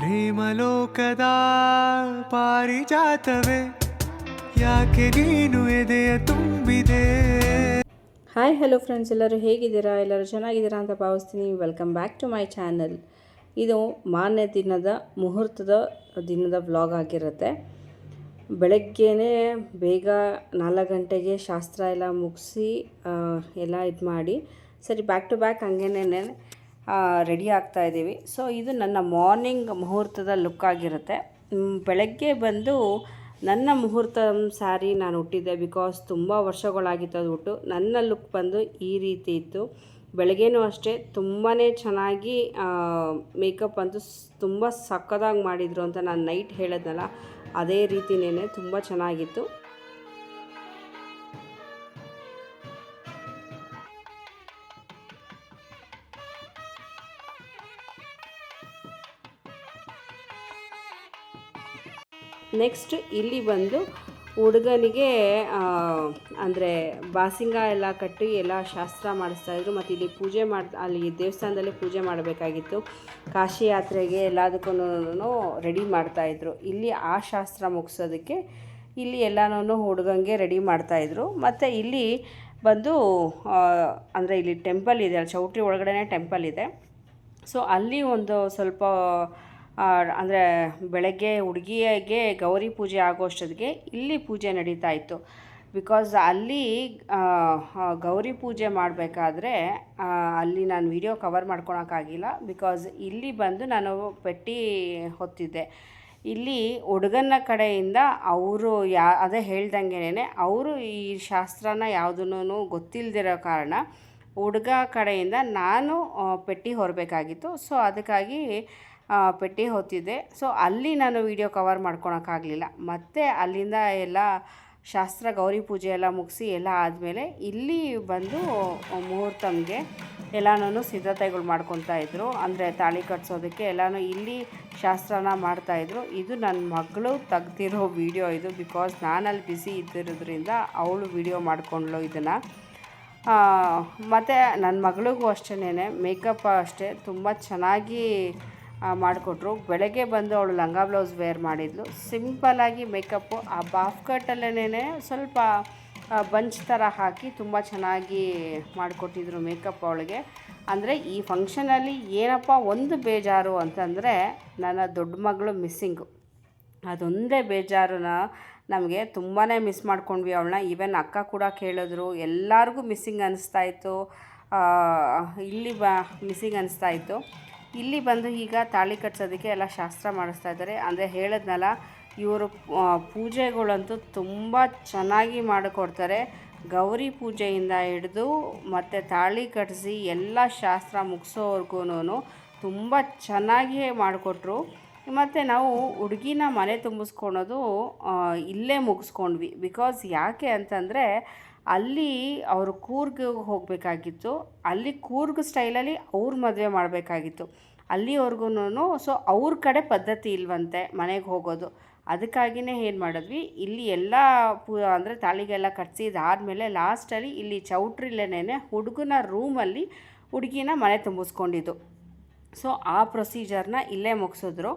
ಪ್ರೇಮಲೋಕದ ಪಾರಿಜಾತವೇ, ಯಾಕೆ ನೀನು ಎದೆಯ ತುಂಬಿದೆ? ಹಾಯ್, ಹಲೋ ಫ್ರೆಂಡ್ಸ್ ಎಲ್ಲರೂ ಹೇಗಿದ್ದೀರಾ? ಎಲ್ಲರೂ ಚೆನ್ನಾಗಿದ್ದೀರಾ ಅಂತ ಭಾವಿಸ್ತೀನಿ. Welcome back to my channel ಇದು ಮಾನ್ಯ ದಿನದ, ಮುಹೂರ್ತದ ದಿನದ ವ್ಲಾಗ್ ಆಗಿರುತ್ತೆ. ಬೆಳಗ್ಗೆನೇ ಬೇಗ ನಾಲ್ಕು ಗಂಟೆಗೆ ಶಾಸ್ತ್ರ ಎಲ್ಲ ಮುಗಿಸಿ ಎಲ್ಲ ಇದು ಮಾಡಿ ಸರಿ ಬ್ಯಾಕ್ ಟು ಬ್ಯಾಕ್ ಹಂಗೇನೆ ರೆಡಿ ಆಗ್ತಾ ಇದ್ದೀವಿ. ಸೊ ಇದು ನನ್ನ ಮಾರ್ನಿಂಗ್ ಮುಹೂರ್ತದ ಲುಕ್ ಆಗಿರುತ್ತೆ. ಬೆಳಗ್ಗೆ ಬಂದು ನನ್ನ ಮುಹೂರ್ತ ಸ್ಯಾರಿ ನಾನು ಉಟ್ಟಿದ್ದೆ ಬಿಕಾಸ್ ತುಂಬ ವರ್ಷಗಳಾಗಿತ್ತು ಅದು ಉಟ್ಟು. ನನ್ನ ಲುಕ್ ಬಂದು ಈ ರೀತಿ ಇತ್ತು. ಬೆಳಗ್ಗೆನೂ ಅಷ್ಟೇ ತುಂಬಾ ಚೆನ್ನಾಗಿ ಮೇಕಪ್ ಅಂತೂ ತುಂಬ ಸಕ್ಕದಾಗಿ ಮಾಡಿದರು ಅಂತ ನಾನು ನೈಟ್ ಹೇಳಿದ್ನಲ್ಲ, ಅದೇ ರೀತಿನೇ ತುಂಬ ಚೆನ್ನಾಗಿತ್ತು. ನೆಕ್ಸ್ಟ್ ಇಲ್ಲಿ ಬಂದು ಹುಡುಗನಿಗೆ ಅಂದರೆ ಬಾಸಿಂಗ ಎಲ್ಲ ಕಟ್ಟಿ ಎಲ್ಲ ಶಾಸ್ತ್ರ ಮಾಡಿಸ್ತಾಯಿದ್ರು ಮತ್ತು ಇಲ್ಲಿ ಪೂಜೆ ಮಾಡಿ, ಅಲ್ಲಿ ದೇವಸ್ಥಾನದಲ್ಲಿ ಪೂಜೆ ಮಾಡಬೇಕಾಗಿತ್ತು. ಕಾಶಿ ಯಾತ್ರೆಗೆ ಎಲ್ಲದಕ್ಕೂ ರೆಡಿ ಮಾಡ್ತಾಯಿದ್ರು ಇಲ್ಲಿ ಆ ಶಾಸ್ತ್ರ ಮುಗಿಸೋದಕ್ಕೆ ಇಲ್ಲಿ ಎಲ್ಲನೂ ಹುಡುಗಂಗೆ ರೆಡಿ ಮಾಡ್ತಾಯಿದ್ರು ಮತ್ತು ಇಲ್ಲಿ ಬಂದು ಅಂದರೆ ಇಲ್ಲಿ ಟೆಂಪಲ್ ಇದೆ. ಅಲ್ಲಿ ಚೌಟ್ರಿ ಒಳಗಡೆ ಟೆಂಪಲ್ ಇದೆ. ಸೊ ಅಲ್ಲಿ ಒಂದು ಸ್ವಲ್ಪ ಅಂದರೆ ಬೆಳಗ್ಗೆ ಹುಡುಗಿಗೆ ಗೌರಿ ಪೂಜೆ ಆಗೋಷ್ಟೊತ್ತಿಗೆ ಇಲ್ಲಿ ಪೂಜೆ ನಡೀತಾ ಇತ್ತು. ಬಿಕಾಸ್ ಅಲ್ಲಿ ಗೌರಿ ಪೂಜೆ ಮಾಡಬೇಕಾದ್ರೆ ಅಲ್ಲಿ ನಾನು ವಿಡಿಯೋ ಕವರ್ ಮಾಡ್ಕೊಳೋಕ್ಕಾಗಿಲ್ಲ. ಬಿಕಾಸ್ ಇಲ್ಲಿ ಬಂದು ನಾನು ಪೆಟ್ಟಿ ಹೊತ್ತಿದ್ದೆ. ಇಲ್ಲಿ ಹುಡುಗನ ಕಡೆಯಿಂದ ಅವರು ಯಾ, ಅದೇ ಹೇಳ್ದಂಗೆನೇ, ಅವರು ಈ ಶಾಸ್ತ್ರನ ಯಾವುದನ್ನೂ ಗೊತ್ತಿಲ್ಲದಿರೋ ಕಾರಣ ಹುಡುಗ ಕಡೆಯಿಂದ ನಾನು ಪೆಟ್ಟಿ ಹೊರಬೇಕಾಗಿತ್ತು. ಸೊ, ಅದಕ್ಕಾಗಿ ಪೆಟ್ಟಿ ಹೊತ್ತಿದ್ದೆ. ಸೊ, ಅಲ್ಲಿ ನಾನು ವಿಡಿಯೋ ಕವರ್ ಮಾಡ್ಕೊಳಕ್ಕಾಗಲಿಲ್ಲ. ಮತ್ತು ಅಲ್ಲಿಂದ ಎಲ್ಲ ಶಾಸ್ತ್ರ, ಗೌರಿ ಪೂಜೆ ಎಲ್ಲ ಮುಗಿಸಿ ಎಲ್ಲ ಆದಮೇಲೆ ಇಲ್ಲಿ ಬಂದು ಮುಹೂರ್ತಮ್ಗೆ ಎಲ್ಲನೂ ಸಿದ್ಧತೆಗಳು ಮಾಡ್ಕೊತಾ ಇದ್ರು. ಅಂದರೆ ತಾಳಿ ಕಟ್ಸೋದಕ್ಕೆ ಎಲ್ಲನೂ ಇಲ್ಲಿ ಶಾಸ್ತ್ರನ ಮಾಡ್ತಾಯಿದ್ರು ಇದು ನನ್ನ ಮಗಳು ತೆಗ್ದಿರೋ ವಿಡಿಯೋ ಇದು. ಬಿಕಾಸ್ ನಾನಲ್ಲಿ ಬ್ಯುಸಿ ಇದ್ದಿರೋದ್ರಿಂದ ಅವಳು ವಿಡಿಯೋ ಮಾಡಿಕೊಂಡ್ಳು ಇದನ್ನು. ಮತ್ತು ನನ್ನ ಮಗಳಿಗೂ ಅಷ್ಟೇ ಮೇಕಪ್ ಅಷ್ಟೇ, ತುಂಬ ಚೆನ್ನಾಗಿ ಮಾಡಿಕೊಟ್ರು. ಬೆಳಗ್ಗೆ ಬಂದು ಅವಳು ಲಂಗ ಬ್ಲೌಸ್ ವೇರ್ ಮಾಡಿದ್ಲು. ಸಿಂಪಲ್ಲಾಗಿ ಮೇಕಪ್ಪು ಆ ಬಾಫ್ ಕಟ್ಟಲ್ಲೇ ಸ್ವಲ್ಪ ಬಂಚ್ ಥರ ಹಾಕಿ ತುಂಬ ಚೆನ್ನಾಗಿ ಮಾಡಿಕೊಟ್ಟಿದ್ರು ಮೇಕಪ್ ಅವಳಿಗೆ. ಅಂದರೆ ಈ ಫಂಕ್ಷನಲ್ಲಿ ಏನಪ್ಪ, ಒಂದು ಬೇಜಾರು ಅಂತಂದರೆ ನನ್ನ ದೊಡ್ಡ ಮಗಳು ಮಿಸ್ಸಿಂಗು ಅದೊಂದೇ ಬೇಜಾರನ್ನ ನಮಗೆ ತುಂಬಾ ಮಿಸ್ ಮಾಡ್ಕೊಂಡ್ವಿ ಅವಳನ್ನ. ಈವನ್ ಅಕ್ಕ ಕೂಡ ಕೇಳಿದ್ರು. ಎಲ್ಲರಿಗೂ ಮಿಸ್ಸಿಂಗ್ ಅನ್ನಿಸ್ತಾ ಇತ್ತು. ಇಲ್ಲಿ ಬ ಮಿಸ್ಸಿಂಗ್ ಅನ್ನಿಸ್ತಾ ಇತ್ತು. ಇಲ್ಲಿ ಬಂದು ಈಗ ತಾಳಿ ಕಟ್ಸೋದಕ್ಕೆ ಎಲ್ಲ ಶಾಸ್ತ್ರ ಮಾಡಿಸ್ತಾ ಇದ್ದಾರೆ. ಅಂದರೆ ಹೇಳಿದ್ನಲ್ಲ, ಇವರು ಪೂಜೆಗಳಂತೂ ತುಂಬ ಚೆನ್ನಾಗಿ ಮಾಡಿಕೊಡ್ತಾರೆ. ಗೌರಿ ಪೂಜೆಯಿಂದ ಹಿಡಿದು ಮತ್ತು ತಾಳಿ ಕಟ್ಟಿಸಿ ಎಲ್ಲ ಶಾಸ್ತ್ರ ಮುಗಿಸೋವರೆಗೂ ತುಂಬ ಚೆನ್ನಾಗಿಯೇ ಮಾಡಿಕೊಟ್ರು. ಮತ್ತು ನಾವು ಹುಡುಗಿನ ಮನೆ ತುಂಬಿಸ್ಕೊಳೋದು ಇಲ್ಲೇ ಮುಗಿಸ್ಕೊಂಡ್ವಿ. ಬಿಕಾಸ್ ಯಾಕೆ ಅಂತಂದರೆ, ಅಲ್ಲಿ ಅವರು ಕೂರ್ಗ್ ಹೋಗಬೇಕಾಗಿತ್ತು. ಅಲ್ಲಿ ಕೂರ್ಗ್ ಸ್ಟೈಲಲ್ಲಿ ಅವ್ರ ಮದುವೆ ಮಾಡಬೇಕಾಗಿತ್ತು. ಅಲ್ಲಿವರೆಗೂ ಸೊ ಅವ್ರ ಕಡೆ ಪದ್ಧತಿ ಇಲ್ವಂತೆ ಮನೆಗೆ ಹೋಗೋದು. ಅದಕ್ಕಾಗಿಯೇ ಏನು ಮಾಡಿದ್ವಿ, ಇಲ್ಲಿ ಎಲ್ಲ ಪೂ, ಅಂದರೆ ತಾಳಿಗೆಲ್ಲ ಕಟ್ಸಿದಾದಮೇಲೆ ಲಾಸ್ಟಲ್ಲಿ ಇಲ್ಲಿ ಚೌಟ್ರಿಲೇನೆ ಹುಡುಗನ ರೂಮಲ್ಲಿ ಹುಡುಗಿನ ಮನೆ ತುಂಬಿಸ್ಕೊಂಡಿದ್ದು. ಸೊ ಆ ಪ್ರೊಸೀಜರ್ನ ಇಲ್ಲೇ ಮುಗಿಸಿದ್ರು.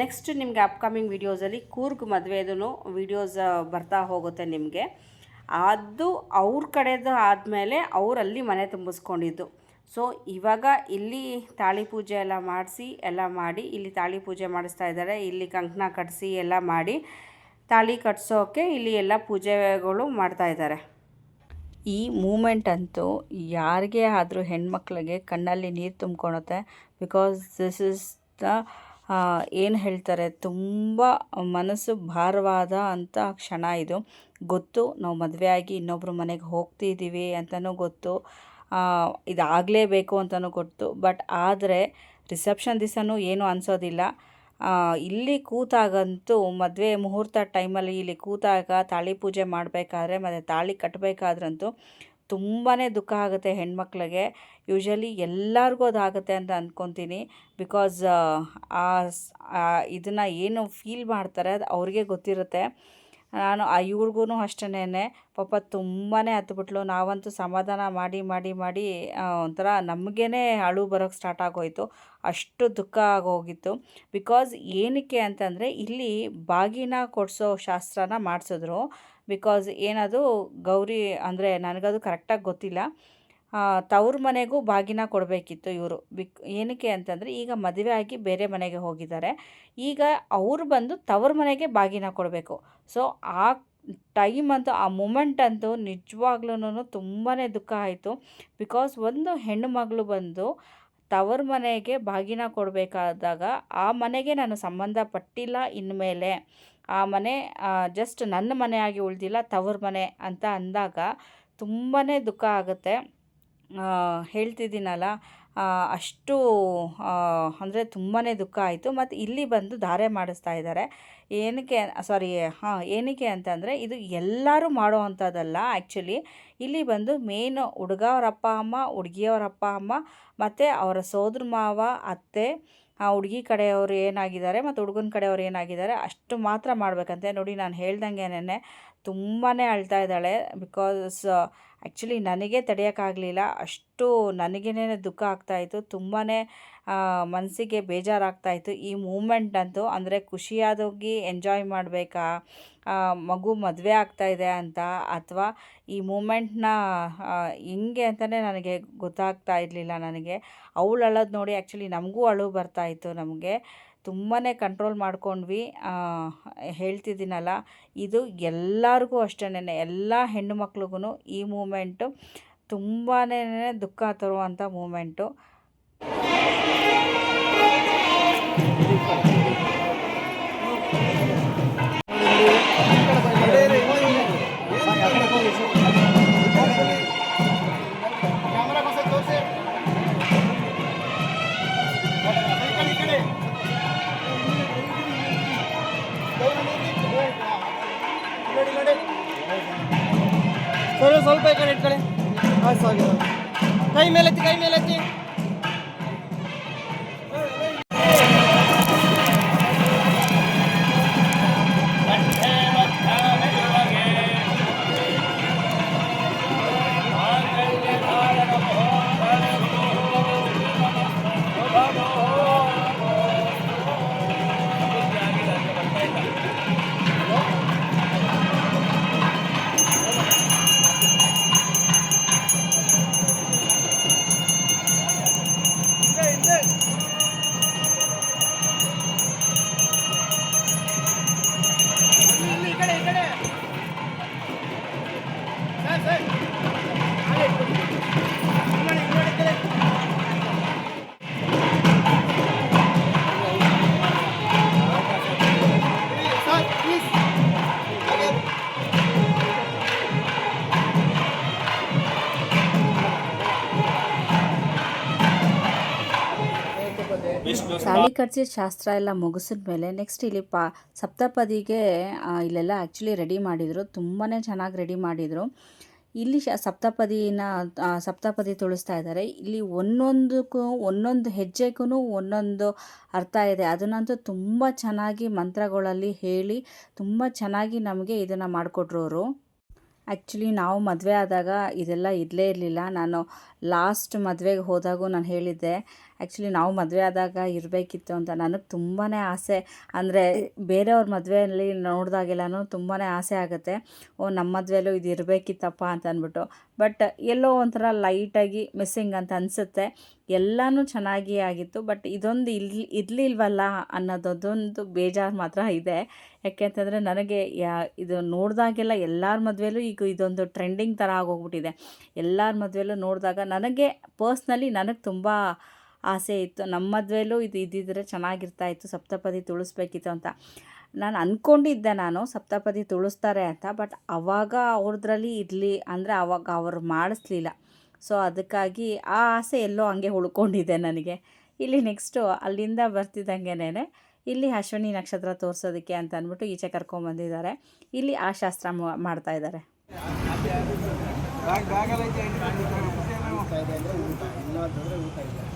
ನೆಕ್ಸ್ಟ್ ನಿಮಗೆ ಅಪ್ಕಮಿಂಗ್ ವೀಡಿಯೋಸಲ್ಲಿ ಕೂರ್ಗ್ ಮದುವೆದೂ ವೀಡಿಯೋಸ್ ಬರ್ತಾ ಹೋಗುತ್ತೆ ನಿಮಗೆ. ಅದು ಅವ್ರ ಕಡೆದು ಆದಮೇಲೆ ಅವರಲ್ಲಿ ಮನೆ ತುಂಬಿಸ್ಕೊಂಡಿದ್ದು. ಸೊ ಇವಾಗ ಇಲ್ಲಿ ತಾಳಿ ಪೂಜೆ ಎಲ್ಲ ಮಾಡಿಸಿ, ಎಲ್ಲ ಮಾಡಿ, ಇಲ್ಲಿ ತಾಳಿ ಪೂಜೆ ಮಾಡಿಸ್ತಾ ಇದ್ದಾರೆ. ಇಲ್ಲಿ ಕಂಕಣ ಕಟ್ಟಿಸಿ ಎಲ್ಲ ಮಾಡಿ ತಾಳಿ ಕಟ್ಸೋಕೆ ಇಲ್ಲಿ ಎಲ್ಲ ಪೂಜೆಗಳು ಮಾಡ್ತಾ ಇದ್ದಾರೆ. ಈ ಮೂಮೆಂಟ್ ಅಂತೂ ಯಾರಿಗೇ ಆದರೂ ಹೆಣ್ಮಕ್ಳಿಗೆ ಕಣ್ಣಲ್ಲಿ ನೀರು ತುಂಬ್ಕೊಳುತ್ತೆ ಬಿಕಾಸ್ ದಿಸ್ ಇಸ್ ದ ಏನು ಹೇಳ್ತಾರೆ? ತುಂಬ ಮನಸ್ಸು ಭಾರವಾದ ಅಂತ ಕ್ಷಣ ಇದು. ಗೊತ್ತು, ನಾವು ಮದುವೆ ಆಗಿ ಇನ್ನೊಬ್ಬರು ಮನೆಗೆ ಹೋಗ್ತಿದ್ದೀವಿ ಅಂತಲೂ ಗೊತ್ತು. ಇದಾಗಲೇಬೇಕು ಅಂತಲೂ ಗೊತ್ತು. ಬಟ್ ಆದರೆ ರಿಸೆಪ್ಷನ್ ದಿವಸನೂ ಏನೂ ಅನಿಸೋದಿಲ್ಲ. ಇಲ್ಲಿ ಕೂತಾಗಂತೂ ಮದುವೆ ಮುಹೂರ್ತ ಟೈಮಲ್ಲಿ ಇಲ್ಲಿ ಕೂತಾಗ ತಾಳಿ ಪೂಜೆ ಮಾಡಬೇಕಾದ್ರೆ ಮತ್ತು ತಾಳಿ ಕಟ್ಟಬೇಕಾದ್ರಂತೂ ತುಂಬಾ ದುಃಖ ಆಗುತ್ತೆ ಹೆಣ್ಮಕ್ಳಿಗೆ. ಯೂಶ್ವಲಿ ಎಲ್ಲರಿಗೂ ಅದಾಗುತ್ತೆ ಅಂತ ಅಂದ್ಕೊತೀನಿ ಬಿಕಾಸ್ ಆ ಇದನ್ನು ಏನು ಫೀಲ್ ಮಾಡ್ತಾರೆ ಅದು ಅವ್ರಿಗೆ ಗೊತ್ತಿರುತ್ತೆ. ನಾನು, ಆ ಇವ್ರಿಗೂ ಅಷ್ಟೇ ಪಾಪ ತುಂಬಾ ಹತ್ಬಿಟ್ಲು. ನಾವಂತೂ ಸಮಾಧಾನ ಮಾಡಿ ಮಾಡಿ ಮಾಡಿ ಒಂಥರ ನಮಗೇ ಅಳು ಬರೋಕ್ಕೆ ಸ್ಟಾರ್ಟ್ ಆಗೋಯ್ತು. ಅಷ್ಟು ದುಃಖ ಆಗೋಗಿತ್ತು. ಬಿಕಾಸ್ ಏನಕ್ಕೆ ಅಂತಂದರೆ ಇಲ್ಲಿ ಬಾಗಿನ ಕೊಡಿಸೋ ಶಾಸ್ತ್ರನ ಮಾಡಿಸಿದ್ರು. ಬಿಕಾಸ್ ಏನದು, ಗೌರಿ ಅಂದರೆ ನನಗದು ಕರೆಕ್ಟಾಗಿ ಗೊತ್ತಿಲ್ಲ. ತವ್ರ ಮನೆಗೂ ಬಾಗಿನ ಕೊಡಬೇಕಿತ್ತು ಇವರು. ಬಿಕ್ ಏನಕ್ಕೆ ಅಂತಂದರೆ ಈಗ ಮದುವೆ ಆಗಿ ಬೇರೆ ಮನೆಗೆ ಹೋಗಿದ್ದಾರೆ. ಈಗ ಅವ್ರು ಬಂದು ತವ್ರ ಮನೆಗೆ ಬಾಗಿನ ಕೊಡಬೇಕು. ಸೊ ಆ ಟೈಮ್ ಅಂತೂ, ಆ ಮೂಮೆಂಟ್ ಅಂತೂ ನಿಜವಾಗ್ಲೂ ತುಂಬಾ ದುಃಖ ಆಯಿತು. ಬಿಕಾಸ್ ಒಂದು ಹೆಣ್ಣು ಮಗಳು ಬಂದು ತವ್ರ ಮನೆಗೆ ಬಾಗಿನ ಕೊಡಬೇಕಾದಾಗ ಆ ಮನೆಗೆ ನಾನು ಸಂಬಂಧ ಪಟ್ಟಿಲ್ಲ ಇನ್ಮೇಲೆ. ಆ ಮನೆ ಜಸ್ಟ್ ನನ್ನ ಮನೆಯಾಗಿ ಉಳಿದಿಲ್ಲ, ತವ್ರ ಮನೆ ಅಂತ ಅಂದಾಗ ತುಂಬಾ ದುಃಖ ಆಗುತ್ತೆ. ಹೇಳ್ತಿದ್ದೀನಲ್ಲ ಅಷ್ಟು ಅಂದರೆ ತುಂಬಾ ದುಃಖ ಆಯಿತು. ಮತ್ತು ಇಲ್ಲಿ ಬಂದು ಧಾರೆ ಮಾಡಿಸ್ತಾ ಇದ್ದಾರೆ. ಏನಕ್ಕೆ ಸಾರಿ ಹಾಂ, ಏನಕ್ಕೆ ಅಂತಂದರೆ ಇದು ಎಲ್ಲರೂ ಮಾಡೋ ಅಂಥದ್ದಲ್ಲ ಆ್ಯಕ್ಚುಲಿ ಇಲ್ಲಿ ಬಂದು ಮೇನ್ ಹುಡುಗ ಅವ್ರ ಅಪ್ಪ, ಅಮ್ಮ, ಹುಡುಗಿಯವ್ರ ಅಪ್ಪ, ಅಮ್ಮ, ಮತ್ತು ಅವರ ಸೋದರ ಮಾವ, ಅತ್ತೆ, ಆ ಹುಡುಗಿ ಕಡೆಯವರು ಏನಾಗಿದ್ದಾರೆ ಮತ್ತು ಹುಡುಗನ ಕಡೆಯವ್ರು ಏನಾಗಿದ್ದಾರೆ ಅಷ್ಟು ಮಾತ್ರ ಮಾಡಬೇಕಂತೆ. ನೋಡಿ, ನಾನು ಹೇಳ್ದಂಗೆನೇ ತುಂಬಾ ಅಳ್ತಾ ಇದ್ದಾಳೆ ಬಿಕಾಸ್ ಆ್ಯಕ್ಚುಲಿ ನನಗೆ ತಡೆಯೋಕ್ಕಾಗಲಿಲ್ಲ ಅಷ್ಟು ನನಗೇನೆ ದುಃಖ ಆಗ್ತಾಯಿತ್ತು ತುಂಬಾ ಮನಸ್ಸಿಗೆ ಬೇಜಾರಾಗ್ತಾಯಿತ್ತು. ಈ ಮೂಮೆಂಟ್ ಅಂತೂ ಅಂದರೆ ಖುಷಿಯಾದೋಗಿ ಎಂಜಾಯ್ ಮಾಡಬೇಕಾ ಮಗು ಮದುವೆ ಇದೆ ಅಂತ ಅಥವಾ ಈ ಮೂಮೆಂಟ್ನ ಹೆಂಗೆ ಅಂತಲೇ ನನಗೆ ಗೊತ್ತಾಗ್ತಾ ಇರಲಿಲ್ಲ ನನಗೆ. ಅವಳು ಅಳೋದು ನೋಡಿ ಆ್ಯಕ್ಚುಲಿ ನಮಗೂ ಅಳು ಬರ್ತಾಯಿತ್ತು ನಮಗೆ. ತುಂಬಾ ಕಂಟ್ರೋಲ್ ಮಾಡ್ಕೊಂಡ್ವಿ. ಹೇಳ್ತಿದ್ದೀನಲ್ಲ, ಇದು ಎಲ್ಲರಿಗೂ ಅಷ್ಟೇ ಎಲ್ಲ ಹೆಣ್ಣು ಮಕ್ಳಿಗೂ ಈ ಮೂಮೆಂಟು ತುಂಬಾ ದುಃಖ ತರುವಂಥ ಮೂಮೆಂಟು. ಕೈ ಮೇಲೆ ಎತ್ತಿ ಕೈ ಮೇಲೆ ತಾಳಿ ಕಟ್ಸಿದ ಶಾಸ್ತ್ರ ಎಲ್ಲ ಮುಗಿಸಿದ ಮೇಲೆ ನೆಕ್ಸ್ಟ್ ಇಲ್ಲಿ ಪಾ, ಸಪ್ತಪದಿಗೆ ಇಲ್ಲೆಲ್ಲ ಆ್ಯಕ್ಚುಲಿ ರೆಡಿ ಮಾಡಿದರು. ತುಂಬಾ ಚೆನ್ನಾಗಿ ರೆಡಿ ಮಾಡಿದರು. ಇಲ್ಲಿ ಶ, ಸಪ್ತಪದಿನ ಸಪ್ತಪದಿ ತುಳಿಸ್ತಾ ಇದ್ದಾರೆ. ಇಲ್ಲಿ ಒಂದೊಂದಕ್ಕೂ, ಒಂದೊಂದು ಹೆಜ್ಜೆಗೂ ಒಂದೊಂದು ಅರ್ಥ ಇದೆ. ಅದನ್ನಂತೂ ತುಂಬ ಚೆನ್ನಾಗಿ ಮಂತ್ರಗಳಲ್ಲಿ ಹೇಳಿ, ತುಂಬ ಚೆನ್ನಾಗಿ ನಮಗೆ ಇದನ್ನು ಮಾಡಿಕೊಟ್ರು ಅವರು ಆ್ಯಕ್ಚುಲಿ ನಾವು ಮದುವೆ ಆದಾಗ ಇದೆಲ್ಲ ಇರಲೇ ಇರಲಿಲ್ಲ. ನಾನು ಲಾಸ್ಟ್ ಮದುವೆಗೆ ಹೋದಾಗೂ ನಾನು ಹೇಳಿದ್ದೆ. ಆ್ಯಕ್ಚುಲಿ ನಾವು ಮದುವೆ ಆದಾಗ ಇರಬೇಕಿತ್ತು ಅಂತ ನನಗೆ ತುಂಬಾ ಆಸೆ. ಅಂದರೆ ಬೇರೆಯವ್ರ ಮದುವೆಯಲ್ಲಿ ನೋಡಿದಾಗೆಲ್ಲನೂ ತುಂಬಾ ಆಸೆ ಆಗುತ್ತೆ. ಓ ನಮ್ಮ ಮದುವೆಲ್ಲೂ ಇದು ಇರಬೇಕಿತ್ತಪ್ಪ ಅಂತ ಅಂದ್ಬಿಟ್ಟು. ಬಟ್ ಎಲ್ಲೋ ಒಂಥರ ಲೈಟಾಗಿ ಮಿಸ್ಸಿಂಗ್ ಅಂತ ಅನಿಸುತ್ತೆ. ಎಲ್ಲನೂ ಚೆನ್ನಾಗಿ ಆಗಿತ್ತು. ಬಟ್ ಇದೊಂದು ಇಲ್ಲಿ ಇರಲಿಲ್ವಲ್ಲ ಅನ್ನೋದೊಂದು ಬೇಜಾರು ಮಾತ್ರ ಇದೆ. ಯಾಕೆಂತಂದರೆ ನನಗೆ ಯಾ, ಇದು ನೋಡಿದಾಗೆಲ್ಲ ಎಲ್ಲರ ಮದುವೆಲ್ಲೂ ಈಗ ಇದೊಂದು ಟ್ರೆಂಡಿಂಗ್ ಥರ ಆಗೋಗ್ಬಿಟ್ಟಿದೆ. ಎಲ್ಲರ ಮದುವೆಲ್ಲೂ ನೋಡಿದಾಗ ನನಗೆ ಪರ್ಸ್ನಲಿ ನನಗೆ ತುಂಬ ಆಸೆ ಇತ್ತು. ನಮ್ಮ ಮದುವೆಲೂ ಇದು ಇದ್ದಿದ್ರೆ ಚೆನ್ನಾಗಿರ್ತಾ ಇತ್ತು ಸಪ್ತಪದಿ ತುಳಿಸ್ಬೇಕಿತ್ತು ಅಂತ. ನಾನು ಅಂದ್ಕೊಂಡಿದ್ದೆ ನಾನು ಸಪ್ತಪದಿ ತುಳಿಸ್ತಾರೆ ಅಂತ. ಬಟ್ ಅವಾಗ ಅವ್ರದ್ರಲ್ಲಿ ಇರಲಿ ಅಂದರೆ ಅವಾಗ ಅವರು ಮಾಡಿಸ್ಲಿಲ್ಲ. ಸೊ ಅದಕ್ಕಾಗಿ ಆ ಆಸೆ ಎಲ್ಲೋ ಹಂಗೆ ಉಳ್ಕೊಂಡಿದ್ದೆ ನನಗೆ. ಇಲ್ಲಿ ನೆಕ್ಸ್ಟು ಅಲ್ಲಿಂದ ಬರ್ತಿದ್ದಂಗೆನೇ ಇಲ್ಲಿ ಅಶ್ವಿನಿ ನಕ್ಷತ್ರ ತೋರಿಸೋದಕ್ಕೆ ಅಂತ ಅಂದ್ಬಿಟ್ಟು ಈಚೆ ಕರ್ಕೊಂಬಂದಿದ್ದಾರೆ ಇಲ್ಲಿ ಆ ಶಾಸ್ತ್ರ ಮಾಡ್ತಾ ಇದ್ದಾರೆ. ಊಟ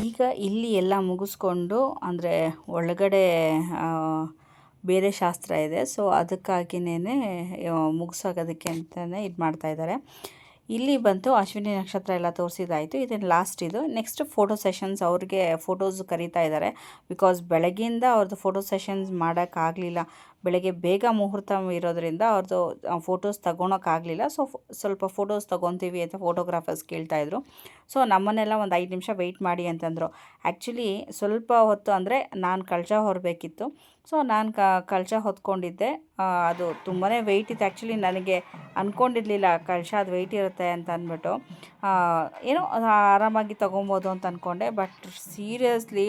ಈಗ ಇಲ್ಲಿ ಎಲ್ಲ ಮುಗಿಸ್ಕೊಂಡು, ಅಂದರೆ ಒಳಗಡೆ ಬೇರೆ ಶಾಸ್ತ್ರ ಇದೆ. ಸೊ ಅದಕ್ಕಾಗಿನೇ ಮುಗಿಸೋಗೋದಕ್ಕೆ ಅಂತಲೇ ಇದು ಮಾಡ್ತಾಯಿದ್ದಾರೆ ಇಲ್ಲಿ ಬಂತು ಅಶ್ವಿನಿ ನಕ್ಷತ್ರ ಎಲ್ಲ ತೋರಿಸಿದಾಯಿತು. ಇದನ್ನು ಲಾಸ್ಟ್ ಇದು. ನೆಕ್ಸ್ಟ್ ಫೋಟೋ ಸೆಷನ್ಸ್ ಅವ್ರಿಗೆ ಫೋಟೋಸ್ ಕರೀತಾ ಇದ್ದಾರೆ. ಬಿಕಾಸ್ ಬೆಳಗ್ಗೆಯಿಂದ ಅವ್ರದ್ದು ಫೋಟೋ ಸೆಷನ್ಸ್ ಮಾಡೋಕ್ಕಾಗಲಿಲ್ಲ ಬೆಳಗ್ಗೆ ಬೇಗ ಮುಹೂರ್ತ ಇರೋದ್ರಿಂದ ಅವ್ರದ್ದು ಫೋಟೋಸ್ ತೊಗೊಳಕ್ಕಾಗಲಿಲ್ಲ. ಸೊ ಸ್ವಲ್ಪ ಫೋಟೋಸ್ ತೊಗೊತೀವಿ ಅಂತ ಫೋಟೋಗ್ರಾಫರ್ಸ್ ಕೇಳ್ತಾಯಿದ್ರು ಸೊ ನಮ್ಮನ್ನೆಲ್ಲ ಒಂದು ಐದು ನಿಮಿಷ ವೆಯ್ಟ್ ಮಾಡಿ ಅಂತಂದರು. ಆ್ಯಕ್ಚುಲಿ ಸ್ವಲ್ಪ ಹೊತ್ತು ಅಂದರೆ ನಾನು ಕಳಶ ಹೊರಬೇಕಿತ್ತು. ಸೊ ನಾನು ಕ ಕಳಶ ಹೊತ್ಕೊಂಡಿದ್ದೆ. ಅದು ತುಂಬಾ ವೆಯ್ಟ್ ಇತ್ತು. ಆ್ಯಕ್ಚುಲಿ ನನಗೆ ಅಂದ್ಕೊಂಡಿರಲಿಲ್ಲ ಕಳಶ ಅದು ವೆಯ್ಟ್ ಇರುತ್ತೆ ಅಂತ ಅಂದ್ಬಿಟ್ಟು. ಏನೋ ಆರಾಮಾಗಿ ತೊಗೊಬೋದು ಅಂತ ಅಂದ್ಕೊಂಡೆ ಬಟ್ ಸೀರಿಯಸ್ಲಿ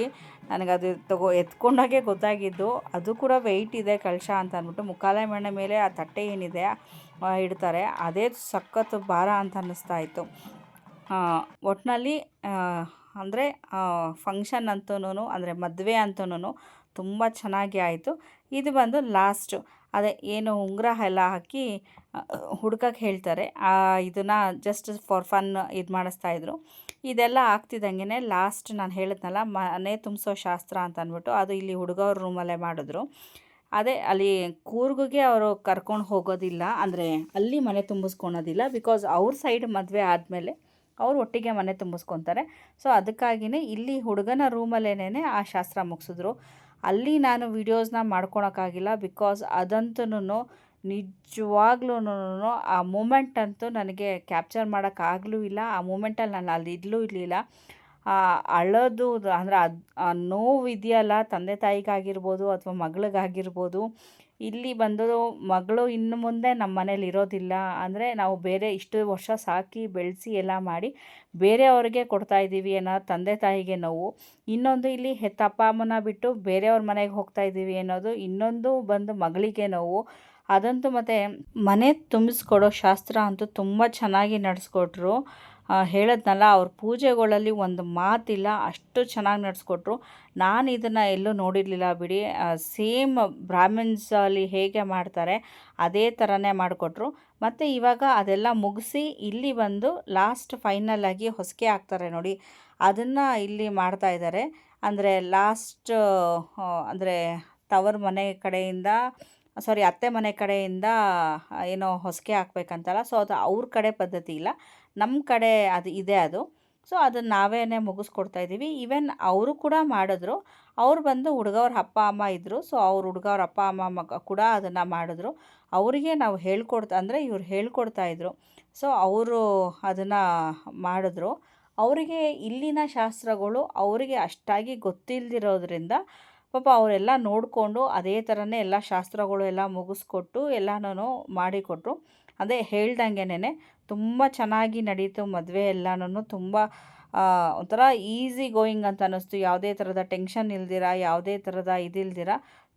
ನನಗದು ತಗೋ, ಎತ್ಕೊಂಡಾಗೆ ಗೊತ್ತಾಗಿದ್ದು, ಅದು ಕೂಡ ವೆಯ್ಟ್ ಇದೆ ಕಳಶ ಅಂತ ಅಂದ್ಬಿಟ್ಟು ಮುಕ್ಕಾಲೆ ಮಣ್ಣ ಮೇಲೆ ಆ ತಟ್ಟೆ ಏನಿದೆ ಇಡ್ತಾರೆ. ಅದೇ ಸಖತ್ತು ಭಾರ ಅಂತ ಅನ್ನಿಸ್ತಾ ಇತ್ತು. ಒಟ್ಟಿನಲ್ಲಿ ಅಂದರೆ ಫಂಕ್ಷನ್ ಅಂತೂ ಅಂದರೆ ಮದುವೆ ಅಂತೂ ತುಂಬ ಚೆನ್ನಾಗಿ ಆಯಿತು. ಇದು ಬಂದು ಲಾಸ್ಟು ಅದೇ ಏನು ಉಂಗುರ ಎಲ್ಲ ಹಾಕಿ ಹುಡ್ಕಕ್ಕೆ ಹೇಳ್ತಾರೆ. ಇದನ್ನು ಜಸ್ಟ್ ಫಾರ್ ಫನ್ ಇದು ಮಾಡಿಸ್ತಾಯಿದ್ರು ಇದೆಲ್ಲ ಆಗ್ತಿದ್ದಂಗೆ ಲಾಸ್ಟ್ ನಾನು ಹೇಳಿದ್ನಲ್ಲ, ಮನೆ ತುಂಬಿಸೋ ಶಾಸ್ತ್ರ ಅಂತ ಅಂದ್ಬಿಟ್ಟು ಅದು ಇಲ್ಲಿ ಹುಡುಗವ್ರ ರೂಮಲ್ಲೇ ಮಾಡಿದ್ರು. ಅದೇ ಅಲ್ಲಿ ಕೂರ್ಗಿಗೆ ಅವರು ಕರ್ಕೊಂಡು ಹೋಗೋದಿಲ್ಲ, ಅಂದರೆ ಅಲ್ಲಿ ಮನೆ ತುಂಬಿಸ್ಕೊಳೋದಿಲ್ಲ ಬಿಕಾಸ್ ಅವ್ರ ಸೈಡ್ ಮದುವೆ ಆದಮೇಲೆ ಅವ್ರು ಒಟ್ಟಿಗೆ ಮನೆ ತುಂಬಿಸ್ಕೊತಾರೆ. ಸೊ ಅದಕ್ಕಾಗಿಯೇ ಇಲ್ಲಿ ಹುಡುಗನ ರೂಮಲ್ಲೇನೇ ಆ ಶಾಸ್ತ್ರ ಮುಗಿಸಿದ್ರು. ಅಲ್ಲಿ ನಾನು ವೀಡಿಯೋಸ್ನ ಮಾಡ್ಕೊಳಕ್ಕಾಗಿಲ್ಲ ಬಿಕಾಸ್ ಅದಂತೂ ನಿಜವಾಗ್ಲೂ ಆ ಮೂಮೆಂಟ್ ಅಂತೂ ನನಗೆ ಕ್ಯಾಪ್ಚರ್ ಮಾಡೋಕ್ಕಾಗಲೂ ಇಲ್ಲ. ಆ ಮೂಮೆಂಟಲ್ಲಿ ನಾನು ಅಲ್ಲಿ ಇದ್ಲೂ ಇರಲಿಲ್ಲ ಅಳೋದು ಅಂದರೆ ಅದು ನೋವು ಇದೆಯಲ್ಲ, ತಂದೆ ತಾಯಿಗಾಗಿರ್ಬೋದು ಅಥವಾ ಮಗಳಿಗಾಗಿರ್ಬೋದು. ಇಲ್ಲಿ ಬಂದು ಮಗಳು ಇನ್ನು ಮುಂದೆ ನಮ್ಮ ಮನೇಲಿ ಇರೋದಿಲ್ಲ. ಅಂದರೆ ನಾವು ಬೇರೆ ಇಷ್ಟು ವರ್ಷ ಸಾಕಿ ಬೆಳೆಸಿ ಎಲ್ಲ ಮಾಡಿ ಬೇರೆಯವ್ರಿಗೆ ಕೊಡ್ತಾ ಇದ್ದೀವಿ ಅನ್ನೋ ತಂದೆ ತಾಯಿಗೆ ನೋವು. ಇನ್ನೊಂದು ಇಲ್ಲಿ ಹೆತ್ತಪ್ಪ ಅಮ್ಮನ ಬಿಟ್ಟು ಬೇರೆಯವ್ರ ಮನೆಗೆ ಹೋಗ್ತಾ ಇದ್ದೀವಿ ಅನ್ನೋದು ಇನ್ನೊಂದು ಬಂದು ಮಗಳಿಗೆ ನೋವು. ಅದಂತೂ ಮತ್ತು ಮನೆ ತುಂಬಿಸ್ಕೊಡೋ ಶಾಸ್ತ್ರ ಅಂತೂ ತುಂಬ ಚೆನ್ನಾಗಿ ನಡೆಸ್ಕೊಟ್ರು. ಹೇಳದ್ನಲ್ಲ, ಅವ್ರ ಪೂಜೆಗಳಲ್ಲಿ ಒಂದು ಮಾತಿಲ್ಲ, ಅಷ್ಟು ಚೆನ್ನಾಗಿ ನಡೆಸ್ಕೊಟ್ರು. ನಾನು ಇದನ್ನು ಎಲ್ಲೂ ನೋಡಿರಲಿಲ್ಲ ಬಿಡಿ. ಸೇಮ್ ಬ್ರಾಹ್ಮಿನ್ಸಲ್ಲಿ ಹೇಗೆ ಮಾಡ್ತಾರೆ, ಅದೇ ಥರನೇ ಮಾಡಿಕೊಟ್ರು. ಮತ್ತು ಇವಾಗ ಅದೆಲ್ಲ ಮುಗಿಸಿ ಇಲ್ಲಿ ಬಂದು ಲಾಸ್ಟ್ ಫೈನಲಾಗಿ ಹೊಸಕೆ ಹಾಕ್ತಾರೆ ನೋಡಿ. ಅದನ್ನು ಇಲ್ಲಿ ಮಾಡ್ತಾ ಇದ್ದಾರೆ ಅಂದರೆ ಲಾಸ್ಟ್ ಅಂದರೆ ತವರ್ ಮನೆ ಕಡೆಯಿಂದ ಸಾರಿ ಅತ್ತೆ ಮನೆ ಕಡೆಯಿಂದ ಏನೋ ಹೊಸಕೆ ಹಾಕ್ಬೇಕಂತಲ್ಲ. ಸೊ ಅದು ಅವ್ರ ಕಡೆ ಪದ್ಧತಿ ಇಲ್ಲ. ನಮ್ಮ ಕಡೆ ಅದು ಇದೆ ಅದು. ಸೊ ಅದನ್ನು ನಾವೇ ಮುಗಿಸ್ಕೊಡ್ತಾ ಇದ್ದೀವಿ ಈವನ್ ಅವರು ಕೂಡ ಮಾಡಿದ್ರು. ಅವ್ರು ಬಂದು ಹುಡುಗವ್ರ ಅಪ್ಪ, ಅಮ್ಮ ಇದ್ದರು ಸೊ, ಅವ್ರ ಹುಡುಗವ್ರ ಅಪ್ಪ, ಅಮ್ಮ, ಮಗ ಕೂಡ ಅದನ್ನು ಮಾಡಿದ್ರು. ಅವರಿಗೆ ನಾವು ಹೇಳ್ಕೊಡ್ತಾ, ಅಂದರೆ ಇವ್ರು ಹೇಳ್ಕೊಡ್ತಾ ಇದ್ರು. ಸೊ, ಅವರು ಅದನ್ನು ಮಾಡಿದ್ರು. ಅವರಿಗೆ ಇಲ್ಲಿನ ಶಾಸ್ತ್ರಗಳು ಅವರಿಗೆ ಅಷ್ಟಾಗಿ ಗೊತ್ತಿಲ್ಲದಿರೋದ್ರಿಂದ ಪಾಪ ಅವರೆಲ್ಲ ನೋಡಿಕೊಂಡು ಅದೇ ಥರನೇ ಎಲ್ಲ ಶಾಸ್ತ್ರಗಳು ಎಲ್ಲ ಮುಗಿಸ್ಕೊಟ್ಟು ಎಲ್ಲನೂ ಮಾಡಿಕೊಟ್ರು. ಅದೇ ಹೇಳ್ದಂಗೆನೇ ತುಂಬ ಚೆನ್ನಾಗಿ ನಡೀತು ಮದುವೆ ಎಲ್ಲನೂ ತುಂಬ ಒಂಥರ ಈಸಿ ಗೋಯಿಂಗ್ ಅಂತ ಅನ್ನಿಸ್ತು. ಯಾವುದೇ ಥರದ ಟೆನ್ಷನ್ ಇಲ್ದಿರ, ಯಾವುದೇ ಥರದ ಇದಿಲ್ದಿರ,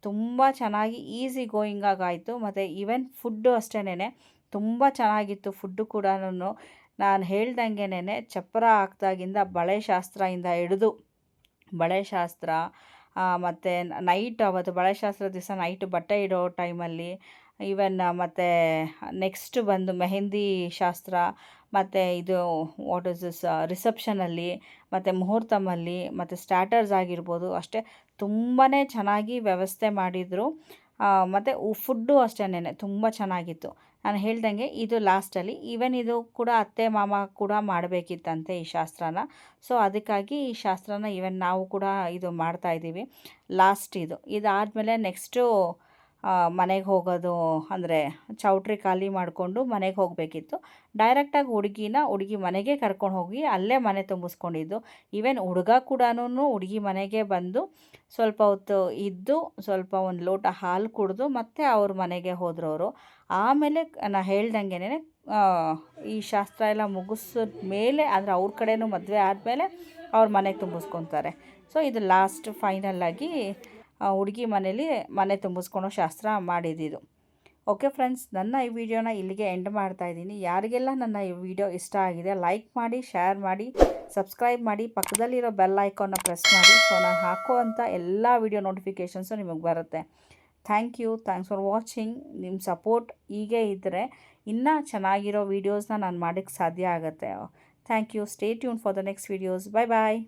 ತುಂಬ ಚೆನ್ನಾಗಿ ಈಸಿ ಗೋಯಿಂಗ್ ಆಗಾಯಿತು. ಮತ್ತು ಈವನ್ ಫುಡ್ಡು ಅಷ್ಟೇನೆ ತುಂಬ ಚೆನ್ನಾಗಿತ್ತು ಫುಡ್ಡು ಕೂಡ ನಾನು ಹೇಳ್ದಂಗೆನೇ ಚಪ್ಪರ ಹಾಕ್ದಾಗಿಂದ ಬಳೆ ಶಾಸ್ತ್ರದಿಂದ ಹಿಡಿದು, ಬಳೆ ಶಾಸ್ತ್ರ ಮತ್ತು ನೈಟ್ ಅವತ್ತು ಬಳೆ ಶಾಸ್ತ್ರ ದಿವಸ ನೈಟ್ ಬಟ್ಟೆ ಇಡೋ ಟೈಮಲ್ಲಿ ಈವನ್ ಮತ್ತು ನೆಕ್ಸ್ಟ್ ಬಂದು ಮೆಹಂದಿ ಶಾಸ್ತ್ರ, ಮತ್ತು ಇದು ವಾಟ್ ಇಸ್ ದಿಸ್ ರಿಸೆಪ್ಷನಲ್ಲಿ ಮತ್ತು ಮುಹೂರ್ತಮಲ್ಲಿ, ಮತ್ತು ಸ್ಟ್ಯಾಟರ್ಸ್ ಆಗಿರ್ಬೋದು, ಅಷ್ಟೇ ತುಂಬಾ ಚೆನ್ನಾಗಿ ವ್ಯವಸ್ಥೆ ಮಾಡಿದರು. ಮತ್ತು ಫುಡ್ಡು ಅಷ್ಟೇನೆ ತುಂಬ ಚೆನ್ನಾಗಿತ್ತು. ನಾನು ಹೇಳ್ದಂಗೆ ಇದು ಲಾಸ್ಟಲ್ಲಿ ಈವನ್ ಇದು ಕೂಡ ಅತ್ತೆ, ಮಾಮ ಕೂಡ ಮಾಡಬೇಕಿತ್ತಂತೆ ಈ ಶಾಸ್ತ್ರನ. ಸೊ ಅದಕ್ಕಾಗಿ ಈ ಶಾಸ್ತ್ರನ ಈವನ್ ನಾವು ಕೂಡ ಇದು ಮಾಡ್ತಾ ಇದ್ದೀವಿ. ಲಾಸ್ಟ್ ಇದು. ಇದಾದಮೇಲೆ ನೆಕ್ಸ್ಟು ಮನೆಗೆ ಹೋಗೋದು ಅಂದರೆ ಚೌಟ್ರಿ ಖಾಲಿ ಮಾಡಿಕೊಂಡು ಮನೆಗೆ ಹೋಗಬೇಕಿತ್ತು. ಡೈರೆಕ್ಟಾಗಿ ಹುಡುಗಿನ ಹುಡುಗಿ ಮನೆಗೆ ಕರ್ಕೊಂಡು ಹೋಗಿ ಅಲ್ಲೇ ಮನೆ ತುಂಬಿಸ್ಕೊಂಡಿದ್ದು. ಈವನ್ ಹುಡುಗ ಕೂಡ ಹುಡುಗಿ ಮನೆಗೆ ಬಂದು ಸ್ವಲ್ಪ ಹೊತ್ತು ಇದ್ದು, ಸ್ವಲ್ಪ ಒಂದು ಲೋಟ ಹಾಲು ಕುಡಿದು ಮತ್ತೆ ಅವ್ರ ಮನೆಗೆ ಹೋದ್ರು ಅವರು ಆಮೇಲೆ ನಾ ಹೇಳ್ದಂಗೆನೇ ಈ ಶಾಸ್ತ್ರ ಎಲ್ಲ ಮುಗಿಸಿದ ಮೇಲೆ ಅಂದರೆ ಅವ್ರ ಕಡೆನೂ ಮದುವೆ ಆದಮೇಲೆ ಅವ್ರ ಮನೆಗೆ ತುಂಬಿಸ್ಕೊತಾರೆ. ಸೊ ಇದು ಲಾಸ್ಟ್ ಫೈನಲ್ಲಾಗಿ ಹುಡುಗಿ ಮನೇಲಿ ಮನೆ ತುಂಬಿಸ್ಕೊಳೋ ಶಾಸ್ತ್ರ ಮಾಡಿದ್ದಿದ್ದು ಓಕೆ ಫ್ರೆಂಡ್ಸ್, ನನ್ನ ಈ ವಿಡಿಯೋನ ಇಲ್ಲಿಗೆ ಎಂಡ್ ಮಾಡ್ತಾ ಇದ್ದೀನಿ. ಯಾರಿಗೆಲ್ಲ ನನ್ನ ಈ ವಿಡಿಯೋ ಇಷ್ಟ ಆಗಿದೆ, ಲೈಕ್ ಮಾಡಿ, ಶೇರ್ ಮಾಡಿ, ಸಬ್ಸ್ಕ್ರೈಬ್ ಮಾಡಿ, ಪಕ್ಕದಲ್ಲಿರೋ ಬೆಲ್ ಐಕಾನ್ನ ಪ್ರೆಸ್ ಮಾಡಿ, ಸೊ ನಾನು ಹಾಕುವಂಥ ಎಲ್ಲ ವಿಡಿಯೋ ನೋಟಿಫಿಕೇಷನ್ಸು ನಿಮಗೆ ಬರುತ್ತೆ. Thank you, thanks for watching. ನಿಮ್ಮ ಸಪೋರ್ಟ್ ಹೀಗೆ ಇದ್ದರೆ ಇನ್ನೂ ಚೆನ್ನಾಗಿರೋ ವೀಡಿಯೋಸ್ನ ನಾನು ಮಾಡೋಕ್ಕೆ ಸಾಧ್ಯ ಆಗುತ್ತೆ. Thank you, stay tune for the next videos. Bye bye